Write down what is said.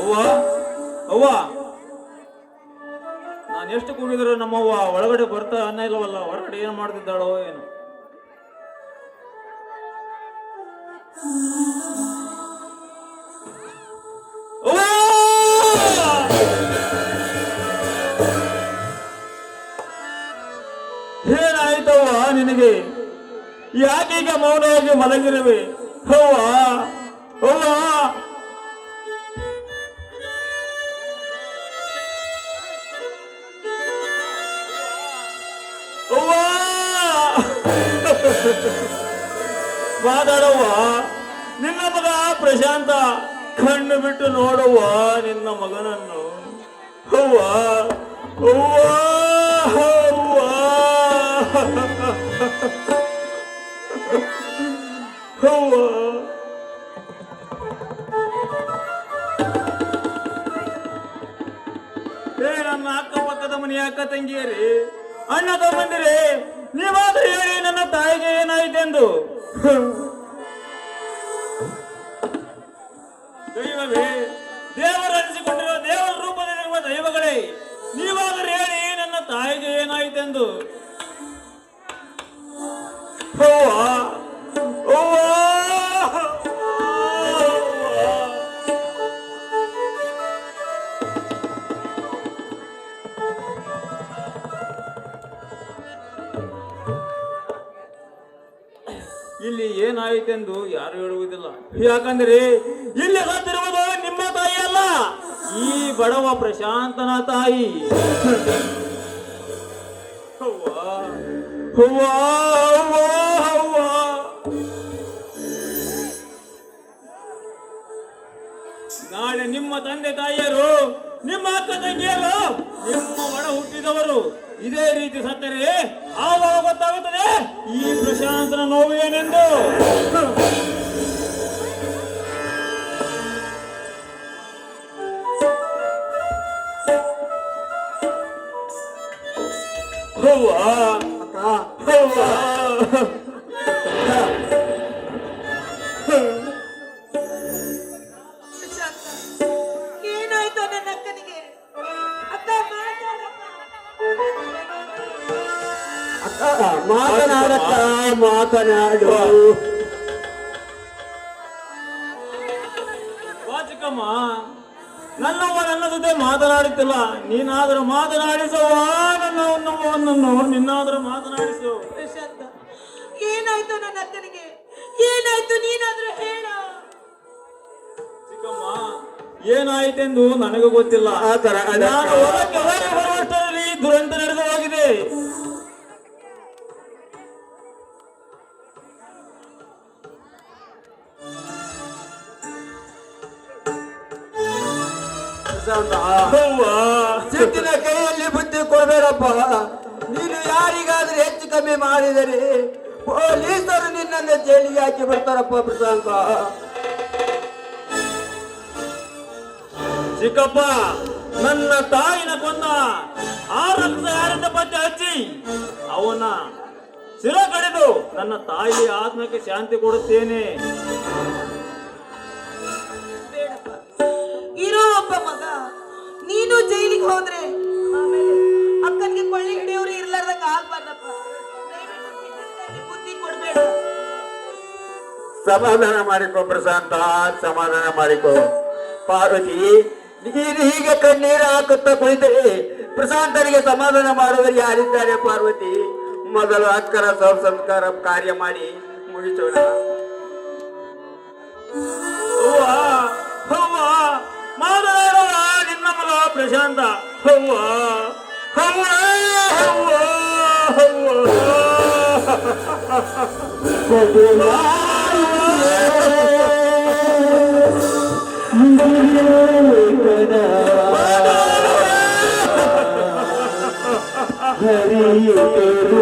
ಅವ್ವ? ಅವ್ವ? ನಾನು ಎಷ್ಟು ಕೂಗಿದ್ರು ನಮ್ಮವ್ವ ಒಳಗಡೆ ಬರ್ತಾ ಅನ್ನ ಇಲ್ಲವಲ್ಲ, ಹೊರಗಡೆ ಏನು ಮಾಡ್ತಿದ್ದಾಳೋ ಏನು! ಏನಾಯ್ತವ್ವ ನಿನಗೆ? ಯಾಕೀಗ ಮೌನವಾಗಿ ಮಲಗಿರುವೆ? ಅವ್ವ ಅವ್ವ! ಮಾತಾಡವ್ವ ನಿನ್ನ ಮಗ ಪ್ರಶಾಂತ ಕಣ್ಣು ಬಿಟ್ಟು ನೋಡವ್ವ ನಿನ್ನ ಮಗನನ್ನು. ಹೂವ ಹೂವ ಹೂವ. ಹೂವ. ಏ, ನನ್ನ ಅಕ್ಕಪಕ್ಕದ ಮನೆಯ ಅಕ್ಕ ತಂಗಿಯರಿ, ಅಣ್ಣ ತಮ್ಮಂದಿರಿ, ನೀವಾದ್ರೂ ಹೇಳಿ ನನ್ನ ತಾಯಿಗೆ ಏನಾಯ್ತೆಂದು? ದೈವವೇ ದೇವರು ರಚಿಸಿಕೊಂಡಿರುವ ದೇವರ ರೂಪದಲ್ಲಿರುವ ದೈವಗಳೇ ನೀವಾದರೂ ಹೇಳಿ ನನ್ನ ತಾಯಿಗೆ ಏನಾಯ್ತೆಂದು. ಇಲ್ಲಿ ಏನಾಯಿತೆಂದು ಯಾರು ಹೇಳುವುದಿಲ್ಲ. ಯಾಕಂದ್ರೆ ಇಲ್ಲಿ ಸತ್ತಿರುವುದು ನಿಮ್ಮ ತಾಯಿ ಅಲ್ಲ. ಈ ಬಡವ ಪ್ರಶಾಂತನ ತಾಯಿ. ನಾಳೆ ನಿಮ್ಮ ತಂದೆ ತಾಯಿಯರು ನಿಮ್ಮ ಅಕ್ಕ ತಂಗಿಯರು ನಿಮ್ಮ ಒಡ ಹುಟ್ಟಿದವರು ಇದೇ ರೀತಿ ಸತ್ತರೆ ಆವಾಗ ಗೊತ್ತಾಗುತ್ತದೆ ಈ ಪ್ರಶಾಂತನ ನೋವು ಏನೆಂದು? ಮಾತನಾಡಕ್ಕ ಮಾತನಾಡು. ವಾಚಕಮ್ಮ ನನ್ನವ್ವ ನನ್ನ ಜೊತೆ ಮಾತನಾಡುತ್ತಿಲ್ಲ. ನೀನಾದರೂ ಮಾತನಾಡಿಸುವ? ನನ್ನ ನನ್ನವ್ವನನ್ನು ನಿನ್ನಾದರೂ ಮಾತನಾಡಿಸು. ಪ್ರಶಾಂತ ಏನಾಯ್ತು ನನ್ನ ಅಕ್ಕನಿಗೆ ಏನಾಯ್ತು ನೀನಾದ್ರೂ ಹೇಳ. ಚಿಕ್ಕಮ್ಮ ಏನಾಯ್ತೆಂದು ನನಗೂ ಗೊತ್ತಿಲ್ಲ. ಆ ತರ ನಾನು ಹೊರಕ್ಕೆ ಹೋಗಿ ಬರುವಷ್ಟರಲ್ಲಿ ದುರಂತ ನಡೆದು ಹೋಗಿದೆ ಸಿಟ್ಟಿನ ಕೈಯಲ್ಲಿ ಬುದ್ಧಿ ಕೊಡಬೇಡಪ್ಪ. ನೀನು ಯಾರಿಗಾದ್ರೂ ಹೆಚ್ಚು ಕಮ್ಮಿ ಮಾಡಿದರೆ ಪೊಲೀಸರು ನಿನ್ನನ್ನು ಜೈಲಿಗೆ ಹಾಕಿ ಬಿಡ್ತಾರಪ್ಪ ಪ್ರಶಾಂತ ಚಿಕ್ಕಪ್ಪ ನನ್ನ ತಾಯಿನ ಕೊಂದ ಆ ರಕ್ತ ಯಾರಿಂದ ಪತ್ತೆ ಹಚ್ಚಿ ಅವನ ಶಿರ ಕಡಿದು ನನ್ನ ತಾಯಿ ಆತ್ಮಕ್ಕೆ ಶಾಂತಿ ಕೊಡುತ್ತೇನೆ. ಮಗ, ನೀನು ಜೈಲಿಗೆ ಹೋದ್ರೆ? ಅಕ್ಕನಿಗೆ ಕೊಳ್ಳಿ ಹಿಡಿಯೋರು ಇರ್ಲಾರ್ದಂಗ ಆಗ್ಬಾರ್ದಪ್ಪ. ಬುದ್ಧಿ ಕೊಡ್ಬೇಡ. ಸಮಾಧಾನ ಮಾಡಿಕೊ ಪ್ರಶಾಂತ, ಸಮಾಧಾನ ಮಾಡಿಕೊ. ಪಾರ್ವತಿ, ನೀನು ಹೀಗೆ ಕಣ್ಣೀರು ಹಾಕುತ್ತಾ ಕುಳಿತರೆ, ಪ್ರಶಾಂತನಿಗೆ ಸಮಾಧಾನ ಮಾಡುವರು ಯಾರಿದ್ದಾರೆ ಪಾರ್ವತಿ? ಮೊದಲು ಅಕ್ಕರ ಸಂಸ್ಕಾರ ಕಾರ್ಯ ಮಾಡಿ ಮುಗಿಸೋಣ. ಮಗ ಪ್ರಶಾಂತ ಅವ್ವ ಅವ್ವ ಅವ್ವ ಹರಿ